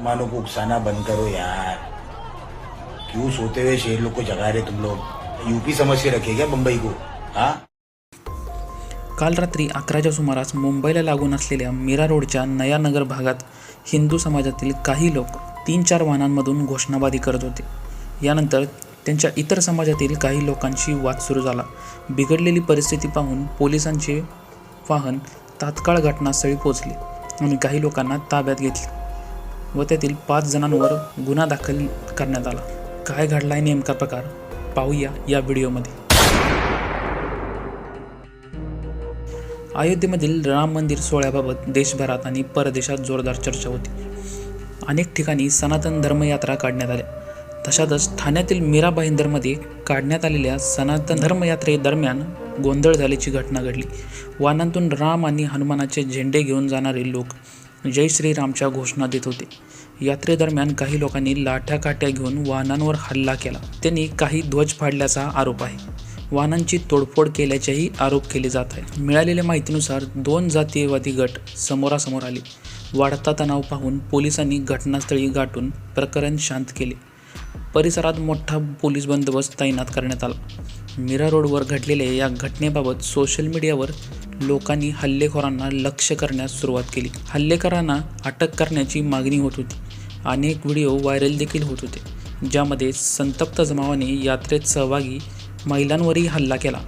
मानो को उकसाना बंद करो यार। क्यों सोते हुए शेर लोग को जगा रहे तुम लोग? यूपी समझ के रखे क्या मुंबई को हाँ? काल रात्री अकराच्या सुमारास मुंबईला लागून असलेल्या मीरा रोडच्या नयानगर भागात हिंदू समाजातील काही लोक तीन चार वाहनांमधून घोषणाबाजी करत होते. यानंतर त्यांच्या इतर समाजातील काही लोकांशी वाद सुरू झाला. बिघडलेली परिस्थिती पाहून पोलिसांचे वाहन तात्काळ घटनास्थळी पोहोचले आणि काही लोकांना ताब्यात घेतले. व त्यातील पाच जणांवर गुन्हा दाखल करण्यात आला. काय घडलाय नेमका प्रकार? पाहूया या व्हिडिओमध्ये. अयोध्येमधील राम मंदिर सोहळ्याबाबत देशभरात आणि परदेशात जोरदार चर्चा होती. अनेक ठिकाणी सनातन धर्मयात्रा काढण्यात आल्या. तशातच ठाण्यातील मीरा भाईंदरमध्ये काढण्यात आलेल्या सनातन धर्मयात्रेदरम्यान गोंधळ झाल्याची घटना घडली. वाहनांतून राम आणि हनुमानाचे झेंडे घेऊन जाणारे लोक जय श्रीरामच्या घोषणा देत होते. यात्रेदरम्यान काही लोकांनी लाठ्या काट्या घेऊन वाहनांवर हल्ला केला. त्यांनी काही ध्वज फाडल्याचा आरोप आहे. वाहनांची तोडफोड केल्याचेही आरोप केले जात आहे मिळालेल्या माहितीनुसार दोन जातीयवादी गट समोरासमोर आले. वाढता तणाव पाहून पोलिसांनी घटनास्थळी गाठून प्रकरण शांत केले. परिसरात मोठा पोलीस बंदोबस्त तैनात करण्यात आला. मीरा रोडवर घडलेल्या या घटनेबाबत सोशल मीडियावर लोकांनी हल्लेखोरांना लक्ष करण्यास सुरुवात केली. हल्लेखोरांना अटक करण्याची मागणी होत होती. अनेक व्हिडिओ व्हायरल देखील होत होते ज्यामध्ये संतप्त जमावाने यात्रेत सहभागी महिलांवरही हल्ला केला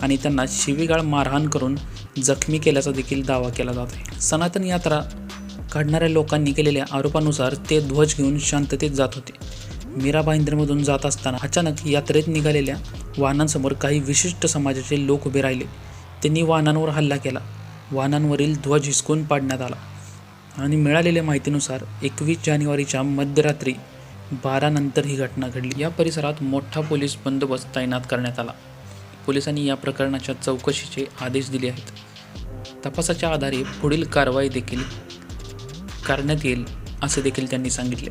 आणि त्यांना शिवीगाळ मारहाण करून जखमी केल्याचा देखील दावा केला जात आहे. सनातन यात्रा काढणाऱ्या लोकांनी केलेल्या आरोपानुसार ते ध्वज घेऊन शांततेत जात होते. मीरा भाईंद्रमधून जात असताना अचानक यात्रेत निघालेल्या वाहनांसमोर काही विशिष्ट समाजाचे लोक उभे राहिले. त्यांनी वाहनांवर हल्ला केला. वाहनांवरील ध्वज हिसकून पाडण्यात आला. आणि मिळालेल्या माहितीनुसार एकवीस जानेवारीच्या मध्यरात्री बारा नंतर ही घटना घडली. या परिसरात मोठा पोलीस बंदोबस्त तैनात करण्यात आला. पोलिसांनी या प्रकरणाच्या चौकशीचे आदेश दिले आहेत. तपासाच्या आधारे पुढील कारवाई देखील करण्यात येईल असे देखील त्यांनी सांगितले.